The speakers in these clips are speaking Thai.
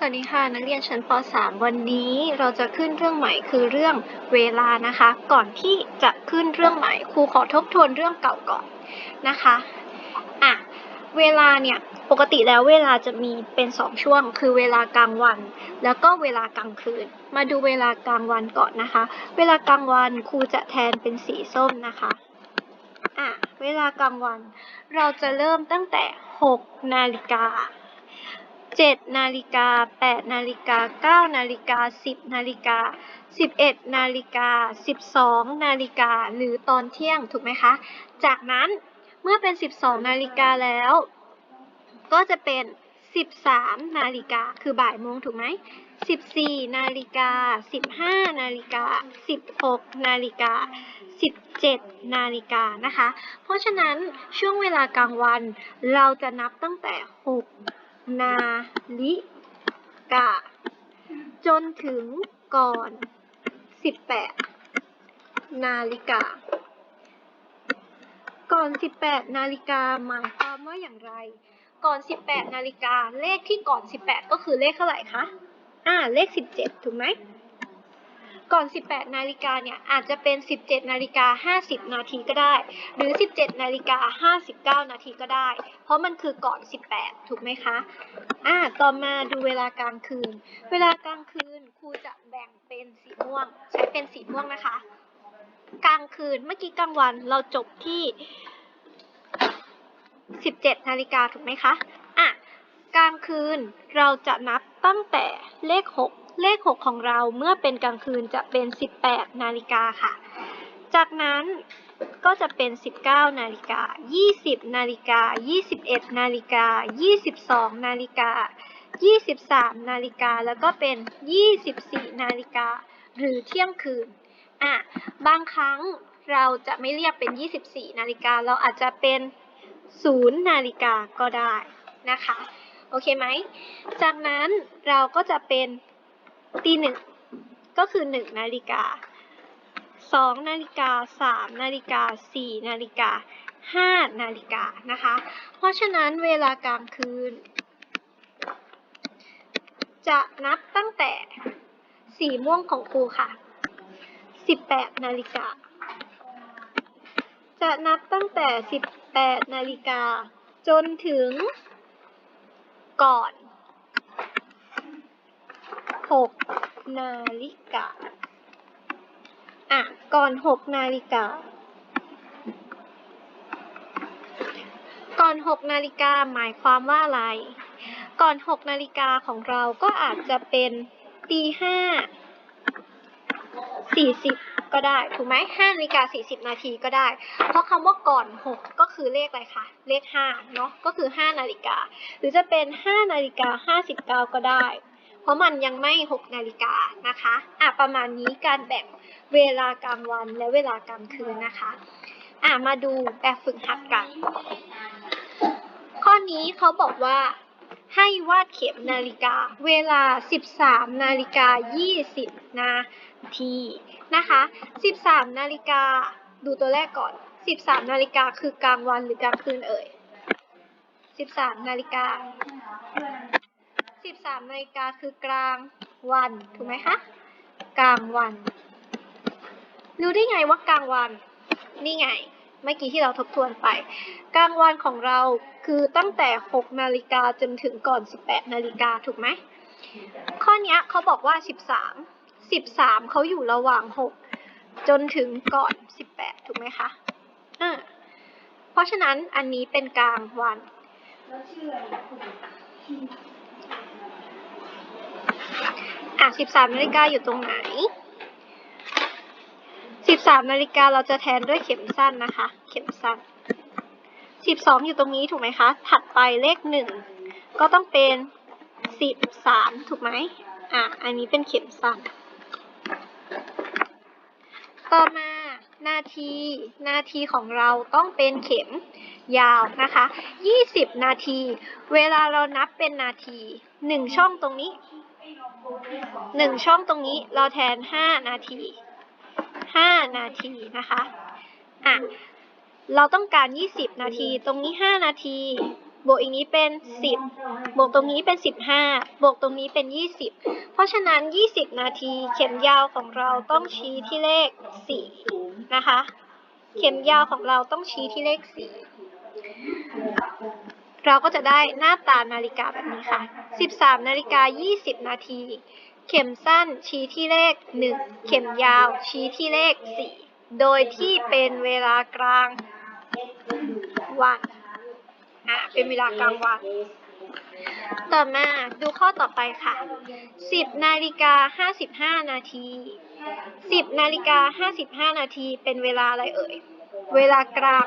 สวัสดีค่ะนักเรียนชั้นป .3 วันนี้เราจะขึ้นเรื่องใหม่คือเรื่องเวลานะคะ ก่อนที่จะขึ้นเรื่องใหม่ครูขอทบทวนเรื่องเก่าก่อนนะคะอะเวลาเนี่ยปกติแล้วเวลาจะมีเป็นสองช่วง คือเวลากลางวัน แล้วก็เวลากลางคืน มาดูเวลากลางวันก่อนนะคะ เวลากลางวันครูจะแทนเป็นสีส้มนะคะอะเวลากลางวัน เราจะเริ่มตั้งแต่ 6 นาฬิกา 7นาฬิกา8นาฬิกา9นาฬิกา10นาฬิกา11นาฬิกา12นาฬิกาหรือตอนเที่ยงถูกไหมคะ จากนั้นเมื่อเป็น12นาฬิกาแล้ว ก็จะเป็น13นาฬิกาคือบ่ายโมงถูกไหม14นาฬิกา15นาฬิกา16นาฬิกา17นาฬิกานะคะ เพราะฉะนั้นช่วงเวลากลางวันเราจะนับตั้งแต่6 นาฬิกา จนถึงก่อน 18 นาฬิกา ก่อน 18 นาฬิกาหมายความว่าอย่างไร ก่อน 18 นาฬิกา เลขที่ก่อน 18 ก็คือเลขเท่าไหร่คะ อ่า เลข 17 ถูกไหม ก่อน 18 นาฬิกาเนี่ยอาจจะเป็น 17 นาฬิกา 50 นาทีก็ได้ หรือ 17 นาฬิกา 59 นาทีก็ได้ เพราะมันคือก่อน 18 ถูกไหมคะ อ่า ต่อมาดูเวลากลางคืน เวลากลางคืนครูจะแบ่งเป็นสีม่วง ใช้เป็นสีม่วงนะคะ กลางคืน เมื่อกี้กลางวันเราจบที่ 17 นาฬิกาถูกไหมคะ อะ กลางคืนเราจะนับตั้งแต่เลข 6 เลข 6 ของเราเมื่อเป็นกลางคืนจะเป็น 18 นาฬิกาค่ะ จากนั้นก็จะเป็น 19 นาฬิกา 20 นาฬิกา 21 นาฬิกา 22 นาฬิกา 23 นาฬิกา แล้วก็เป็น 24 นาฬิกา หรือเที่ยงคืน อะ บางครั้งเราจะไม่เรียกเป็น 24 นาฬิกา เราอาจจะเป็น 0 นาฬิกาก็ได้นะคะ โอเคไหม จากนั้นเราก็จะเป็น ตีหนึ่งก็คือ1นาฬิกา2นาฬิกา3นาฬิกา4นาฬิกา5นาฬิกานะคะ เพราะฉะนั้นเวลากลางคืน จะนับตั้งแต่สีม่วงของครูค่ะ18นาฬิกาจะนับตั้งแต่ 18 นาฬิกา จนถึงก่อน 6นาฬิกา อะ ก่อน6นาฬิกา ก่อน6นาฬิกาหมายความว่าอะไร ก่อน6นาฬิกาของเราก็อาจจะเป็นตีห้าสี่สิบก็ได้ ถูกไหมห้านาฬิกาสี่สิบนาทีก็ได้ เพราะคำว่าก่อนหกก็คือเลขอะไรคะเลขห้าเนาะก็คือห้านาฬิกา หรือจะเป็นห้านาฬิกาห้าสิบเก้าก็ได้ ราะมันยังไม่หกนาฬิกานะคะอะประมาณนี้การแบ่งเวลากลางวันและเวลากลางคืนนะคะอะมาดูแบบฝึกหัดกัน ข้อนี้เขาบอกว่าให้วาดเข็มนาฬิกาเวลา 13 นาฬิกา 20 นาทีนะคะ 13 นาฬิกาดูตัวแรกก่อน 13 นาฬิกาคือกลางวันหรือกลางคืนเอ่ย 13 นาฬิกา 13นาฬิกาคือกลางวันถูกไหมคะ กลางวัน รู้ได้ไงว่ากลางวัน นี่ไง เมื่อกี้ที่เราทบทวนไป กลางวันของเราคือตั้งแต่ 6 นาฬิกาจนถึงก่อน 18 นาฬิกาถูกไหม ข้อนี้เขาบอกว่า 13 13 เขาอยู่ระหว่าง 6 จนถึงก่อน 18 ถูกไหมคะอ่าเพราะฉะนั้นอันนี้เป็นกลางวันแล้วชื่อะ13นาฬิกาอยู่ตรงไหน13นาฬิกาเราจะแทนด้วยเข็มสั้นนะคะ เข็มสั้น12อยู่ตรงนี้ถูกไหมคะ ถัดไปเลข1ก็ต้องเป็น13ถูกไหมอะ อันนี้เป็นเข็มสั้น ต่อมานาทีนาทีของเราต้องเป็นเข็มยาวนะคะ 20 นาที เวลาเรานับเป็นนาที 1 ช่องตรงนี้ 1ช่องตรงนี้เราแทน5นาที5นาทีนะคะอะเราต้องการ 20 นาที ตรงนี้ 5 นาที บวกอีกนี้เป็น 10 บวกตรงนี้เป็น 15 บวกตรงนี้เป็น 20 เพราะฉะนั้น 20 นาทีเข็มยาวของเราต้องชี้ที่เลข 4 นะคะ เข็มยาวของเราต้องชี้ที่เลข 4 เราก็จะได้หน้าตานาฬิกาแบบนี้ค่ะ 13นาฬิกา20นาทีเข็มสั้นชี้ที่เลข 1 เข็มยาวชี้ที่เลข 4 โดยที่เป็นเวลากลางวันอะเป็นเวลากลางวันต่อมาดูข้อต่อไปค่ะ 10นาฬิกา55นาที 10นาฬิกา55นาทีเป็นเวลาอะไรเอ่ย เวลากลาง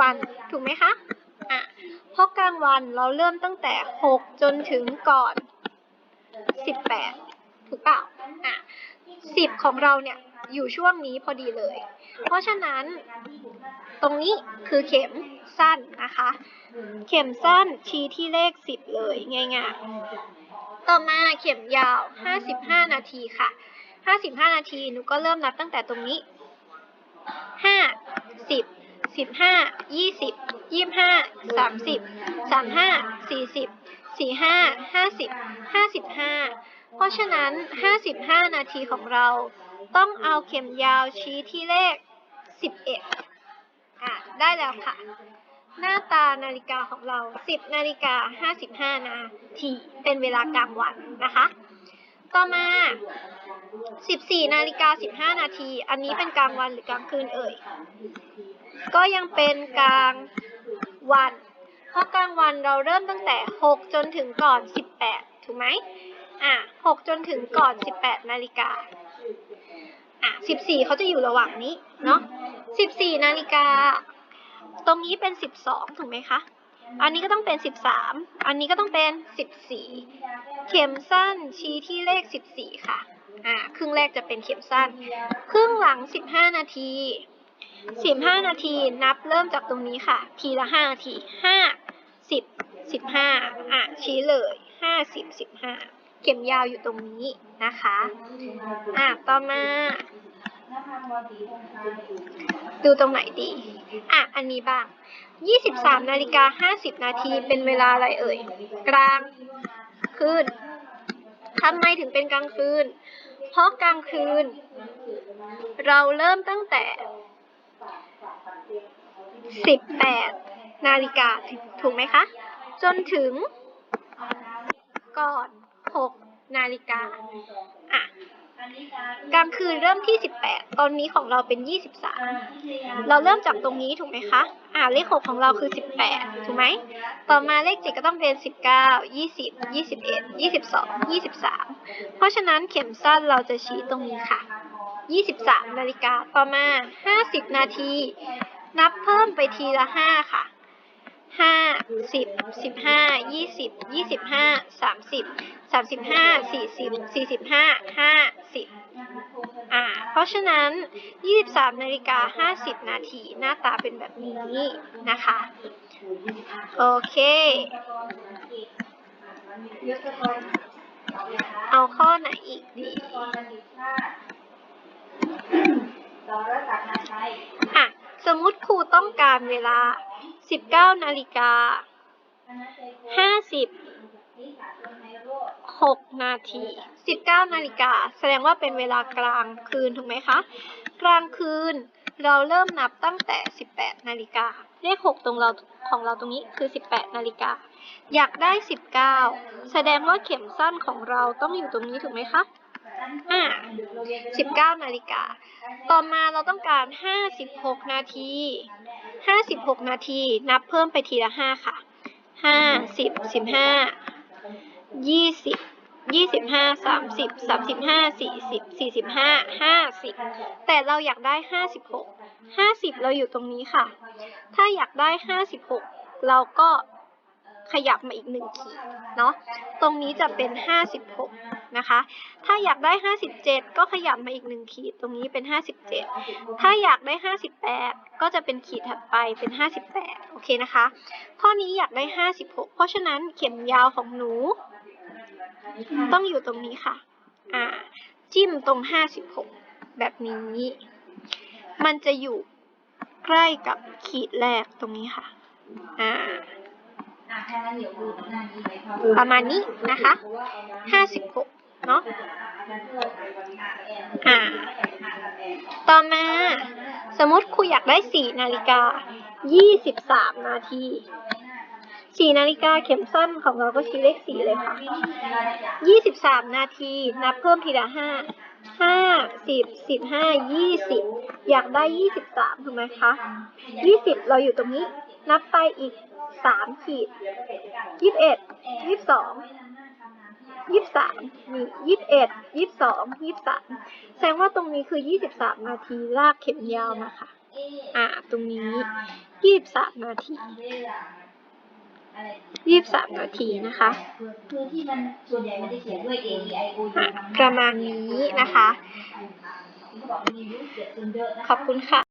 วัน ถูกไหมคะ ราะกลางวันเราเริ่มตั้งแต่ 6 จนถึงก่อน 18 ถูกเปล่าอะ10 ของเราเนี่ยอยู่ช่วงนี้พอดีเลย เพราะฉะนั้น ตรงนี้คือเข็มสั้นนะคะ เข็มสั้นชี้ที่เลข 10 เลยง่ายๆ ต่อมาเข็มยาว 55 นาทีค่ะ 55 นาทีหนูก็เริ่มนับตั้งแต่ตรงนี้ 5 10 15 20 25 30 35 40 45 50 55เพราะฉะนั้น55นาทีของเรา ต้องเอาเข็มยาวชี้ที่เลข11อะได้แล้วค่ะ หน้าตานาฬิกาของเรา10นาฬิกา55นาทีเป็นเวลากลางวันนะคะต่อมา 14 นาฬิกา 15 นาที อันนี้เป็นกลางวันหรือกลางคืนเอ่ย ก็ยังเป็นกลางวัน เพราะกลางวันเราเริ่มตั้งแต่ 6 จนถึงก่อน 18 ถูกไหมอะ 6 จนถึงก่อน 18 นาฬิกา อะ 14 เขาจะอยู่ระหว่างนี้ เนาะ 14 นาฬิกา ตรงนี้เป็น 12 ถูกไหมคะ อันนี้ก็ต้องเป็น 13 อันนี้ก็ต้องเป็น 14 เข็มสั้นชี้ที่เลข 14 ค่ะ อ่า ครึ่งแรกจะเป็นเข็มสั้น ครึ่งหลัง 15 นาที 15นาทีนับเริ่มจากตรงนี้ค่ะ ทีละ5นาที5 10 15อะชี้เลย50 15เข็มยาวอยู่ตรงนี้นะคะ อะต่อมา ดูตรงไหนดี อะ อันนี้บ้าง 23นาฬิกา50 นาทีเป็นเวลาอะไรเอ่ย กลางคืนทำไมถึงเป็นกลางคืน เพราะกลางคืน เราเริ่มตั้งแต่ 18 นาฬิกาถูกไหมคะ จนถึง ก่อน 6 นาฬิกาอะกลางคืนเริ่มที่ 18 ตอนนี้ของเราเป็น 23 เราเริ่มจากตรงนี้ถูกไหมคะ อ่าเลข 6 ของเราคือ 18 ถูกไหม ต่อมาเลข 7 ก็ต้องเป็น 19 20 21 22 23 เพราะฉะนั้นเข็มสั้นเราจะชี้ตรงนี้ค่ะ 23 นาฬิกา ต่อมา 50 นาที นับเพิ่มไปทีละ5ค่ะห้าสิบสิบห้ายี่สิบยี่สิบห้าสามสิบสามสิบห้าสี่สิบสี่สิบห้าห้าสิบอ่า เพราะฉะนั้นยี่สิบสามนาฬิกาห้าสิบนาทีหน้าตาเป็นแบบนี้นะคะ โอเค เอาข้อไหนอีกดีอะ สมมติครูต้องการเวลา 19นาฬิกา50 6นาที 19นาฬิกาแสดงว่าเป็นเวลากลางคืนถูกไหมคะ กลางคืนเราเริ่มนับตั้งแต่ 18 นาฬิกา เลข 6 ตรงเราของเราตรงนี้คือ 18 นาฬิกา อยากได้ 19 แสดงว่าเข็มสั้นของเราต้องอยู่ตรงนี้ถูกไหมคะ อ่า19นาฬิกา ต่อมาเราต้องการ 56 นาที 56 นาที นับเพิ่มไปทีละ 5 ค่ะ 5, 10, 15 20 25 30 35 40 45 50แต่เราอยากได้56 50เราอยู่ตรงนี้ค่ะ ถ้าอยากได้56เราก็ขยับมาอีกหนึ่งขีดเนาะตรงนี้จะเป็น56 นะคะ ถ้าอยากได้ 57 ก็ขยับมาอีกหนึ่งขีดตรงนี้เป็น 57 ถ้าอยากได้ 58 ก็จะเป็นขีดถัดไปเป็น 58 โอเคนะคะ ข้อนี้อยากได้ 56 เพราะฉะนั้นเข็มยาวของหนู ต้องอยู่ตรงนี้ค่ะ อ่า จิ้มตรง 56 แบบนี้ มันจะอยู่ใกล้กับขีดแรกตรงนี้ค่ะ อ่าปครับประมาณนี้นะคะห้าสิบหก เนาะอ่า ต่อมา สมมติครูอยากได้สี่นาฬิกายี่สิบสามนาทีสี่นาฬิกาเข็มสั้นของเราก็ชี้เลขสี่เลยค่ะยี่สิบสามนาที นับเพิ่มทีละห้าห้าสิบสิบห้ายี่สิบอยากได้ยี่สิบสามถูกไหมคะยี่สิบเราอยู่ตรงนี้ นับไปอีกสามขีดยี่สิบเอ็ดยี่สิบสอง ยี่สิบสามนี่ยี่สิบเอ็ดยี่สิบสองยี่สิบสามแสดงว่าตรงนี้คือยี่สิบสามนาทีลากเข็มยาวนะคะ อ่า ตรงนี้ยี่สิบสามนาทียี่สิบสามนาทีนะคะคือที่มันส่วนใหญ่มันจะเขียนด้วย A E I O U ประมาณนี้นะคะ ขอบคุณค่ะ